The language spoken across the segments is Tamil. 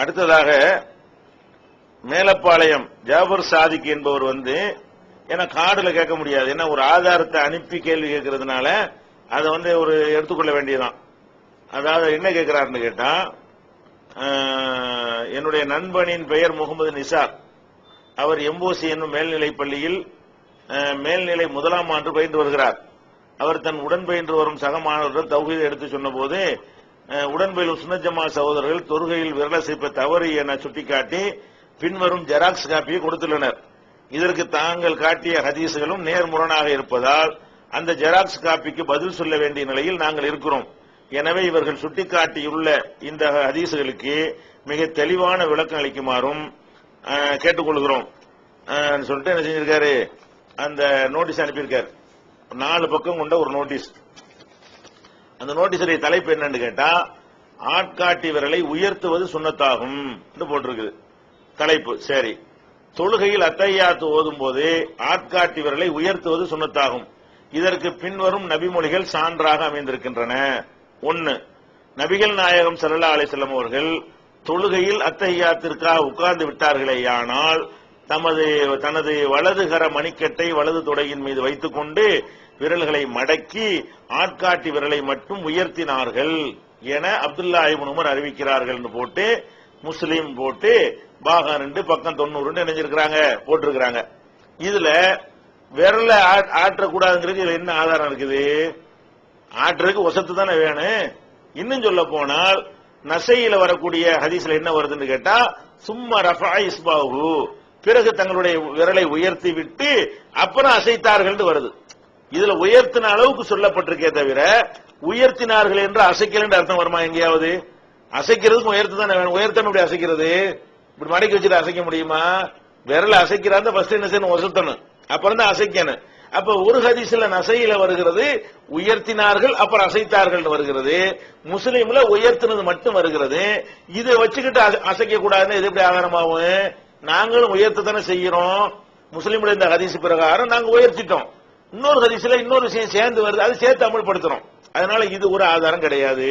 அடுத்ததாக மேலப்பாளையம் ஜாபர் சாதிக் என்பவர் வந்து ஏன்னா காடுல கேட்க முடியாது. ஏன்னா ஒரு ஆதாரத்தை அனுப்பி கேள்வி கேட்கறதுனால அதை வந்து ஒரு எடுத்துக்கொள்ள வேண்டியதுதான். அதாவது என்ன கேட்கிறாருன்னு கேட்டா என்னுடைய நண்பனின் பெயர் முகமது நிசார். அவர் எம்போசி என்னும் மேல்நிலை பள்ளியில் மேல்நிலை முதலாம் ஆண்டு பயின்று வருகிறார். அவர் தன் உடன் பயின்று வரும் சக மாணவர்கள் தௌஹீதை எடுத்து சொன்னபோது உடன்பயில் உடன் சுனஜமா சகோதரர்கள் தொழுகையில் விரலசைப்ப தவறு என சுட்டிக்காட்டி பின்வரும் ஜெராக்ஸ் காப்பியை கொடுத்துள்ளனர். இதற்கு தாங்கள் காட்டிய ஹதீசுகளும் நேர்முரணாக இருப்பதால் அந்த ஜெராக்ஸ் காப்பிக்கு பதில் சொல்ல வேண்டிய நிலையில் நாங்கள் இருக்கிறோம். எனவே இவர்கள் சுட்டிக்காட்டியுள்ள இந்த ஹதீசுகளுக்கு மிக தெளிவான விளக்கம் அளிக்குமாறும் கேட்டுக்கொள்கிறோம். சொல்லிட்டு என்ன செஞ்சிருக்காரு? அந்த நோட்டீஸ் அனுப்பியிருக்காரு. நாலு பக்கம் கொண்ட ஒரு நோட்டீஸ். அந்த நோட்டீஸுடைய தலைப்பு என்னன்னு கேட்டா ஆட்காட்டி விரலை உயர்த்துவது சுண்ணத்தாகும் என்று போட்டிருக்குது. தலைப்பு சரி. தொழுகையில் அத்தையாத்து ஓதும் போது ஆட்காட்டி விரலை உயர்த்துவது சுண்ணத்தாகும். இதற்கு பின்வரும் நபிமொழிகள் சான்றாக அமைந்திருக்கின்றன. ஒன்னு நபிகள் நாயகம் சல்லா அலிசல்லம் அவர்கள் தொழுகையில் அத்தையாத்திற்காக உட்கார்ந்து விட்டார்களேயானால் தமது தனது வலதுகர மணிக்கட்டை வலது தொடையின் மீது வைத்துக்கொண்டு விரல்களை மடக்கி ஆட்காட்டி விரலை மட்டும் உயர்த்தினார்கள் என அப்துல்லா இப்னு உமர் அறிவிக்கிறார்கள் போட்டு முஸ்லீம் போட்டு பாகம் ரெண்டு பக்கம் தொண்ணூறு நினைஞ்சிருக்கிறாங்க போட்டிருக்கிறாங்க. இதுல விரல ஆற்றக்கூடாதுங்கிறது இதுல என்ன ஆதாரம் இருக்குது? ஆற்றுக்கு ஒசத்து தானே வேணும். இன்னும் சொல்ல போனால் நசையில வரக்கூடிய ஹதீஸ்ல என்ன வருதுன்னு கேட்டா சும்மா ரஃபா இஸ்பாஹு. பிறகு தங்களுடைய விரலை உயர்த்தி விட்டு அப்புறம் அசைத்தார்கள் வருது. இதுல உயர்த்தின அளவுக்கு சொல்லப்பட்டிருக்கே தவிர உயர்த்தினார்கள் என்று அசைக்கல் என்று அர்த்தம் வருமா எங்கேயாவது? அசைக்கிறதுக்கு உயர்த்து தானே வேணும்? உயர்த்தணும் இப்படி அசைக்கிறது? இப்படி மடக்கி வச்சுட்டு அசைக்க முடியுமா? விரல அசைக்கிறாந்த ஃபர்ஸ்ட் என்ன செய்யணும்? ஒசத்தணும். அப்புறம் தான் அசைக்கணும். அப்ப ஒரு ஹதீஸ்ல நசையில வருகிறது உயர்த்தினார்கள் அப்புறம் அசைத்தார்கள் வருகிறது. முஸ்லீம்ல உயர்த்தினது மட்டும் வருகிறது. இதை வச்சுக்கிட்டு அசை- அசைக்க கூடாதுன்னு இது எப்படி ஆதாரமாகும்? நாங்களும் உயர்த்த தானே செய்யறோம். முஸ்லீம்ல இந்த ஹதீஸ் பிரகாரம் நாங்க உயர்த்திட்டோம். இன்னொரு ஹதீஸ்ல இன்னொரு விஷயம் சேர்ந்து வருது. அது சேர்த்து அமல்படுத்தணும். அதனால இது ஒரு ஆதாரம் கிடையாது.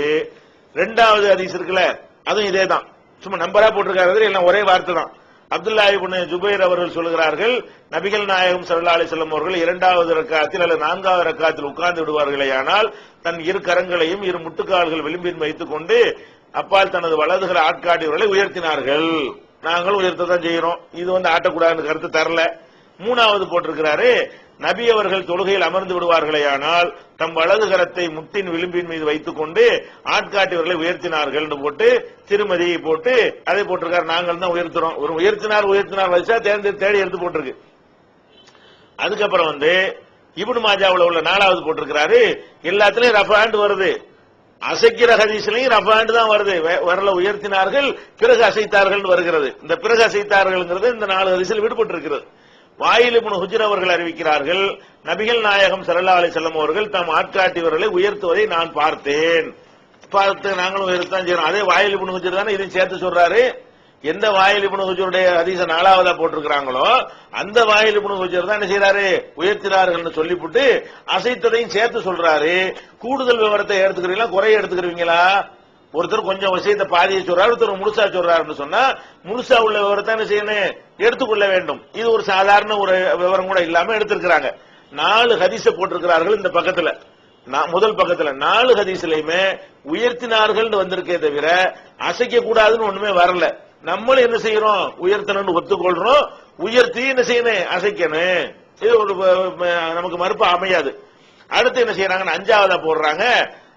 ரெண்டாவது ஹதீஸ் இருக்குல்ல அதுவும் இதே தான் சும்மா நம்பரா போட்டிருக்காரு எல்லாம் ஒரே வார்த்தை தான். அப்துல்லா இப்னு ஜுபைர் அவர்கள் சொல்கிறார்கள் நபிகள் நாயகம் சல்லா அலைஹி அவர்கள் இரண்டாவது ரக்காத்தில் அல்லது நான்காவது ரக்காத்தில் உட்கார்ந்து விடுவார்களேயானால் தன் இரு கரங்களையும் இரு முட்டுக்கால்கள் விளிம்பின் வைத்துக் கொண்டு அப்பால் தனது வலதுகளை ஆட்காட்டியவர்களை உயர்த்தினார்கள். நாங்களும் உயர்த்த தான் செய்யறோம். இது வந்து ஆட்டக்கூடாதுன்னு கருத்து தரல. மூணாவது போட்டிருக்கிறாரு. நபி அவர்கள் தொழுகையில் அமர்ந்து விடுவார்களேயானால் தம் வலது கரத்தை முட்டின் விளிம்பின் மீது வைத்துக் கொண்டு ஆட்காட்டியவர்களை உயர்த்தினார்கள் போட்டு திருமதியை போட்டு அதை போட்டிருக்காரு. நாங்கள் தான் உயர்த்துறோம். ஒரு உயர்த்தினார் உயர்த்தினார். வச்சா தேர்ந்து தேடி எடுத்து போட்டிருக்கு. அதுக்கப்புறம் வந்து இபுன் மாஜாவுல உள்ள நாலாவது போட்டிருக்கிறாரு. எல்லாத்துலயும் ரஃபாண்டு வருது. அசைக்கிற ஹதீஸ்லயும் ரஃபாண்டு தான் வருது. வரல உயர்த்தினார்கள் பிறகு அசைத்தார்கள் வருகிறது. இந்த பிறகு அசைத்தார்கள் இந்த நாலு ஹதீஸில் விடுபட்டு இருக்கிறது ஹுஜர் அவர்கள் அறிவிக்கிறார்கள் நபிகள் நாயகம் சல்லா அலி செல்லம் அவர்கள் தம் ஆட்காட்டியவர்களை உயர்த்துவதை நான் பார்த்தேன். பார்த்து நாங்களும் உயர்த்தான் செய்யறோம். அதே வாயிலிபுன் ஹுஜர் தானே இதையும் சேர்த்து சொல்றாரு. எந்த வாயில் இப்னு ஹுஜருடைய ஹதீஸ நாலாவதா போட்டிருக்கிறாங்களோ அந்த வாயில் இப்னு ஹுஜர் தான் என்ன செய்யறாரு உயர்த்தினார்கள் சொல்லிவிட்டு அசைத்ததையும் சேர்த்து சொல்றாரு. கூடுதல் விவரத்தை எடுத்துக்கிறீங்களா? குறைய எடுத்துக்கிறீங்களா? ஒருத்தர் கொஞ்சம் விஷயத்தை பாதியை சொல்றாரு ஒருத்தர் முழுசா சொல்றாருன்னு சொன்னா முழுசா உள்ள விவரத்தை என்ன செய்யணும் எடுத்துக்கொள்ள வேண்டும். இது ஒரு சாதாரண ஒரு விவரம் கூட இல்லாம எடுத்திருக்கிறாங்க. நாலு ஹதீச போட்டிருக்கிறார்கள் இந்த பக்கத்துல. நான் முதல் பக்கத்துல. நாலு ஹதீஸ்லயுமே உயர்த்தினார்கள் வந்திருக்கே தவிர அசைக்க கூடாதுன்னு ஒண்ணுமே வரல. நம்மளும் என்ன செய்யறோம்? உயர்த்தணும்னு ஒத்துக்கொள்றோம். உயர்த்தி என்ன செய்யணும்? அசைக்கணும். இது ஒரு நமக்கு மறுப்பு அமையாது. அடுத்து என்ன செய்யறாங்கன்னு அஞ்சாவதா போடுறாங்க.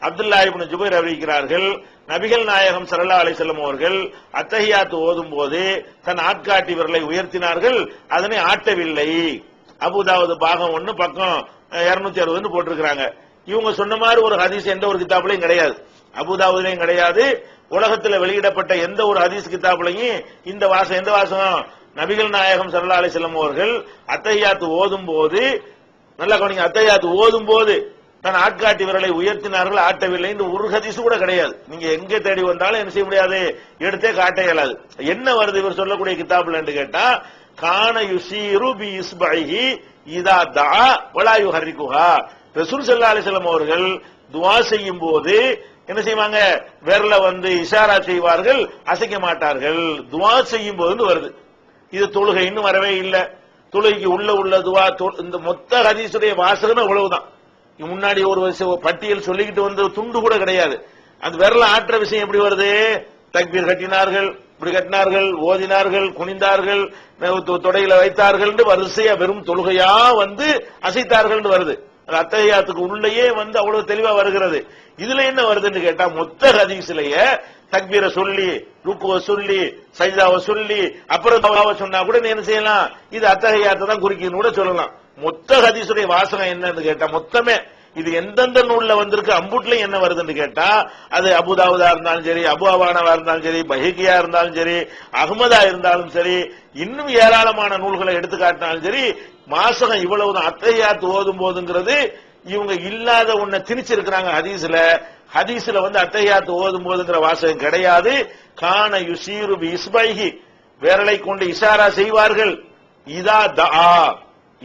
அப்துல்லா இப்னு ஜுபைர் அறிவிக்கிறார்கள் நபிகள் நாயகம் சரல்லா அலைஹி வஸல்லம் அவர்கள் அத்தகையாத்து ஓதும் போது தன் ஆட்காட்டி விரலை உயர்த்தினார்கள் அதனை ஆட்டவில்லை. அபுதாவது பாகம் ஒன்னு பக்கம் இருநூத்தி அறுபதுன்னு போட்டிருக்கிறாங்க. இவங்க சொன்ன மாதிரி ஒரு ஹதீஸ் எந்த ஒரு கிதாபுலையும் கிடையாது. அபுதாபுலையும் கிடையாது. உலகத்தில் வெளியிடப்பட்ட எந்த ஒரு ஹதீஸ் கிதாபுலையும் இந்த வாசம் எந்த வாசம் நபிகள் நாயகம் ஸல்லல்லாஹு அலைஹி வஸல்லம் அவர்கள் அத்தஹியாத்து ஓதும் போது நல்லா கவனிங்க அத்தையாத்து ஓதும் போது தன் ஆட்காட்டி விரலை உயர்த்தினார்கள் ஆட்டவில்லை. என்று ஒரு ஹதீஸ் கூட கிடையாது. நீங்க எங்க தேடி வந்தாலும் என்ன செய்ய முடியாது. எடுத்தே காட்ட இயலாது. என்ன வருது? இவர் சொல்லக்கூடிய கிதாபுல என்று கேட்டா கான யுசீரு பி இஸ்பைஹி இதா தா வலாயு ஹரிகுஹா ரசூல் ஸல்லல்லாஹு அலைஹி அவர்கள் துவா செய்யும் போது என்ன செய்வாங்க? விரல வந்து இஷாரா செய்வார்கள் அசைக்க மாட்டார்கள். துவா செய்யும் போது வருது. இது தொழுகை இன்னும் வரவே இல்லை. தொழுகைக்கு உள்ள உள்ள துவா இந்த மொத்த ஹதீசுடைய வாசகம் அவ்வளவுதான். முன்னாடி ஒரு பட்டியல் சொல்லிக்கிட்டு வந்து துண்டு கூட கிடையாது. அந்த விரல ஆற்ற விஷயம் எப்படி வருது? தக்பீர் கட்டினார்கள் இப்படி கட்டினார்கள் ஓதினார்கள் குனிந்தார்கள் தொடையில வைத்தார்கள் வரிசையா வெறும் தொழுகையா வந்து அசைத்தார்கள் வருது. அது அத்தகையாத்துக்கு உள்ளேயே வந்து அவ்வளவு தெளிவா வருகிறது. இதுல என்ன வருதுன்னு கேட்டா மொத்த ஹதீஸ்லயே தக்பீரை சொல்லி ருக்குவ சொல்லி சைதாவை சொல்லி அப்புறம் சொன்னா கூட நீ என்ன செய்யலாம்? இது அத்தகையாத்தை தான் குறிக்குதுன்னு கூட சொல்லலாம். மொத்த ஹதீசுடைய வாசகம் என்னன்னு கேட்டா மொத்தமே இது எந்தெந்த நூல்ல வந்திருக்கு அம்புட்லயும் என்ன வருதுன்னு கேட்டா அது அபுதாவுதா இருந்தாலும் சரி அபு அவானவா இருந்தாலும் சரி பஹிகியா இருந்தாலும் சரி அகமதா இருந்தாலும் சரி இன்னும் ஏராளமான நூல்களை எடுத்துக்காட்டினாலும் சரி மாசகம் இவ்வளவுதான். அத்தையாத்து ஓதும் போதுங்கிறது இவங்க இல்லாத ஒன்ன திணிச்சிருக்கிறாங்க ஹதீஸ்ல. ஹதீஸ்ல வந்து அத்தையாத்து ஓதும் போதுங்கிற வாசகம் கிடையாது. கான யுசீரு இஸ்பைஹி. விரலை கொண்டு இஷாரா செய்வார்கள். இதா தா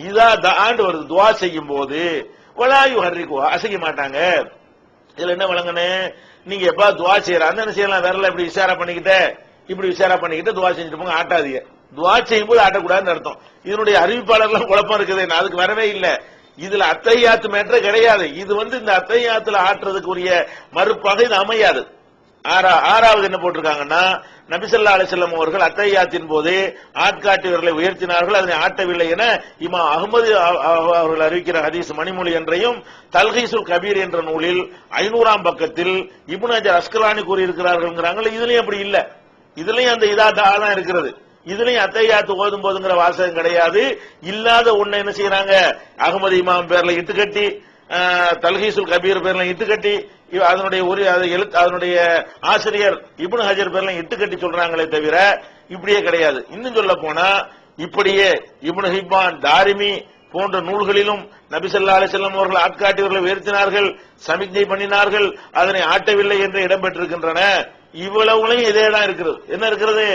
இதா ஆண்டு வருது துவா செய்யும் போது வலாயு ஹர்ரிக்குவா அசைக்க மாட்டாங்க. இதுல என்ன வழங்கனே நீங்க எப்ப துவா செய்யறாங்க என்ன செய்யலாம்? விரல இப்படி விசாரா பண்ணிக்கிட்டே இப்படி விசாரா பண்ணிக்கிட்டு துவா செஞ்சுட்டு போங்க ஆட்டாதீங்க. துவா செய்யும் போது ஆட்டக்கூடாதுன்னு அர்த்தம். இதனுடைய அறிவிப்பாளர்லாம் குழப்பம் இருக்குது நான் அதுக்கு வரவே இல்லை. இதுல அத்தையாத்து மேட்டரே கிடையாது. இது வந்து இந்த அத்தையாத்துல ஆட்டுறதுக்குரிய மறுப்பாக இது அமையாது. ஆறா ஆறாவது என்ன போட்டிருக்காங்கன்னா நபிசல்லா அலிசல்லம் அவர்கள் அத்தையாத்தின் போது ஆட்காட்டி உயர்த்தினார்கள். அதனை ஆட்டவில்லை என இமா அகமது அவர்கள் அறிவிக்கிற ஹதீஸ் மணிமொழி என்றையும் தல்ஹீசுல் கபீர் என்ற நூலில் ஐநூறாம் பக்கத்தில் இபுனஜர் அஸ்கலானி கூறியிருக்கிறார்கள் இதுலயும் அப்படி இல்ல. இதுலயும் அந்த இதா தான் இருக்கிறது. இதுலயும் அத்தையாத்து ஓதும் போதுங்கிற வாசகம் கிடையாது. இல்லாத ஒண்ணு என்ன செய்யறாங்க? அகமது இமாம் பேர்ல இட்டு கட்டி தல்ஹீசுல் கபீர் பேர்ல இட்டுக்கட்டி அதனுடைய ஒரு அது எழுத்து அதனுடைய ஆசிரியர் இப்னு ஹஜர் பேர்ல இட்டுக்கட்டி சொல்றாங்களே தவிர இப்படியே கிடையாது. இன்னும் சொல்ல போனா இப்படியே இப்னு ஹிப்பான் தாரிமி போன்ற நூல்களிலும் நபிசல்லா அலிசல்லம் அவர்கள் ஆட்காட்டியவர்களை உயர்த்தினார்கள் சமிக்ஞை பண்ணினார்கள் அதனை ஆட்டவில்லை என்று இடம்பெற்றிருக்கின்றன. இவ்வளவுலையும் இதே தான் இருக்கிறது. என்ன இருக்கிறது?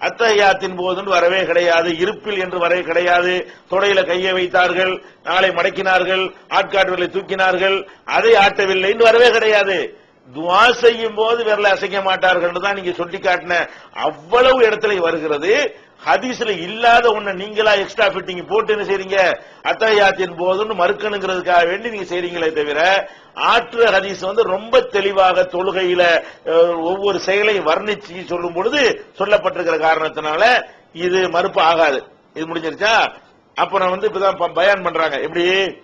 அத்தகையாத்தின் போதுன்னு வரவே கிடையாது. இருப்பில் என்று வரவே கிடையாது. தொடையில கையை வைத்தார்கள் நாளை மடக்கினார்கள் ஆட்காட்டுகளை தூக்கினார்கள். அதை ஆட்டவில்லை என்று வரவே கிடையாது. துவா செய்யும் போது விரல அசைக்க மாட்டார்கள் தான் நீங்க சொல்லி காட்டின அவ்வளவு இடத்துல வருகிறது. ஹதீஸ்ல இல்லாத ஒண்ணு நீங்களா எக்ஸ்ட்ரா ஃபிட்டிங் போட்டு என்ன செய்றீங்க? அத்தகையாத்தின் போதுன்னு மறுக்கணுங்கிறதுக்காக வேண்டி நீங்க செய்றீங்களே தவிர ஆற்று ஹதீஸ் வந்து ரொம்ப தெளிவாக தொழுகையில ஒவ்வொரு செயலையும் வர்ணிச்சு சொல்லும் பொழுது சொல்லப்பட்டிருக்கிற காரணத்தினால இது மறுப்பு ஆகாது. இது முடிஞ்சிருச்சா? அப்புறம் வந்து இப்பதான் பயன் பண்றாங்க. எப்படி?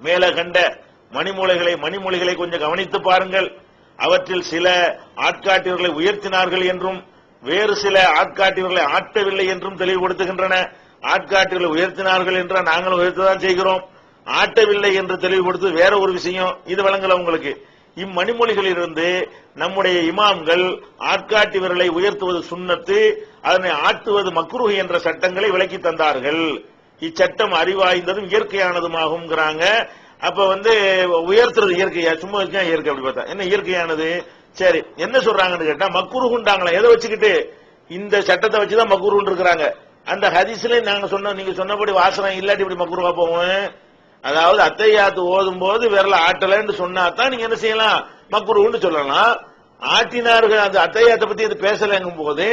மேல கண்ட மணிமூலைகளை மணிமொழிகளை கொஞ்சம் கவனித்து பாருங்கள். அவற்றில் சில ஆட்காட்டியவர்களை உயர்த்தினார்கள் என்றும் வேறு சில ஆட்காட்டியவர்களை ஆட்டவில்லை என்றும் தெளிவுபடுத்துகின்றன. ஆட்காட்டியவர்களை உயர்த்தினார்கள் என்றால் நாங்களும் உயர்த்ததான் செய்கிறோம். ஆட்டவில்லை என்று தெளிவுபடுத்து வேற ஒரு விஷயம். இது வழங்கல உங்களுக்கு. இம்மணிமொழிகளிலிருந்து நம்முடைய இமாம்கள் ஆட்காட்டி விரலை உயர்த்துவது சுன்னத்து அதனை ஆட்டுவது மக்ருஹ் என்ற சட்டங்களை விலக்கி தந்தார்கள். இச்சட்டம் அறிவாய்ந்ததும் இயற்கையானதுமாகும் அப்ப வந்து உயர்த்துறது இயற்கையா? சும்மா வச்சா இயற்கை அப்படி பார்த்தா. என்ன இயற்கையானது? சரி என்ன சொல்றாங்கன்னு கேட்டா மக்குருகுண்டாங்களா எதை வச்சுக்கிட்டு? இந்த சட்டத்தை வச்சுதான் மக்குருன்னு இருக்கிறாங்க அந்த ஹதீஸ்ல நாங்க சொன்ன நீங்க சொன்னபடி வாசனம் இல்லாட்டி இப்படி மக்குருவா போவோம் அதாவது அத்தையாத்து ஓதும் போது விரல ஆட்டலன்னு சொன்னா தான் நீங்க என்ன செய்யலாம்? மக்குருன்னு சொல்லலாம். ஆட்டினார்கள் அந்த அத்தையாத்தை பத்தி இது பேசலங்கும் போது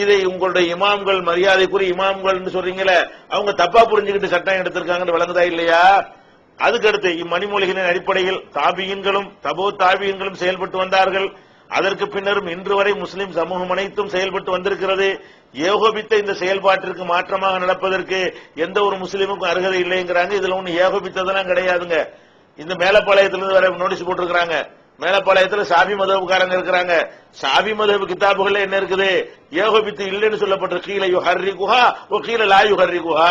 இதை உங்களுடைய இமாம்கள் மரியாதைக்குரிய இமாம்கள் சொல்றீங்களே அவங்க தப்பா புரிஞ்சுக்கிட்டு சட்டம் எடுத்திருக்காங்கன்னு விளங்குதா இல்லையா? அதுக்கடுத்து இம்மணிமொழிகளின் அடிப்படையில் தாபியன்களும் தபோ தாபியன்களும் செயல்பட்டு வந்தார்கள். அதற்கு பின்னரும் இன்று வரை முஸ்லிம் சமூகம் அனைத்தும் செயல்பட்டு வந்திருக்கிறது. ஏகோபித்த இந்த செயல்பாட்டிற்கு மாற்றமாக நடப்பதற்கு எந்த ஒரு முஸ்லீமுக்கும் அருகதை இல்லைங்கிறாங்க. இதுல ஒண்ணு ஏகோபித்ததெல்லாம் கிடையாதுங்க. இந்த மேலப்பாளையத்திலிருந்து வர நோட்டீஸ் போட்டிருக்கிறாங்க. மேலப்பாளையத்துல சாபி மதவுக்காரங்க இருக்கிறாங்க. சாபி மதவு கிதாபுகள் என்ன இருக்குது? ஏகோபித்து இல்லைன்னு சொல்லப்பட்ட கீழே ஹர்ரி குஹா ஓ கீழே லாயு ஹர்ரி குஹா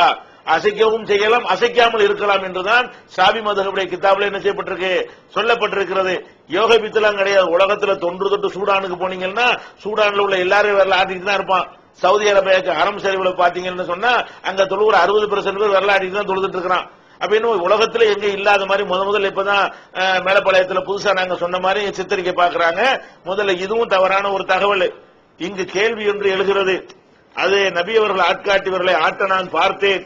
அசைக்கவும் செய்யலாம் அசைக்காமல் இருக்கலாம் என்றுதான் சாபி மதகுடைய கித்தாபில் என்ன செய்யப்பட்டிருக்கு சொல்லப்பட்டிருக்கிறது. யோக பித்தெல்லாம் கிடையாது. உலகத்துல தொன்று தொட்டு சூடானுக்கு போனீங்கன்னா சூடான்ல உள்ள எல்லாரும் வரல ஆட்டிட்டு தான் இருப்பான். சவுதி அரேபியாக்கு அறம் சரிவுல பாத்தீங்கன்னு சொன்னா அங்க தொழுகிற அறுபது பெர்சென்ட் பேர் வரல தான் தொழுதுட்டு இருக்கிறான். அப்படின்னு உலகத்துல எங்க இல்லாத மாதிரி முத முதல்ல இப்பதான் மேலப்பாளையத்துல புதுசா நாங்க சொன்ன மாதிரி சித்தரிக்கை பாக்குறாங்க. முதல்ல இதுவும் தவறான ஒரு தகவல். இங்கு கேள்வி என்று எழுகிறது. அது நபி அவர்கள் ஆட்காட்டியவர்களை ஆட்ட நான் பார்த்தேன்.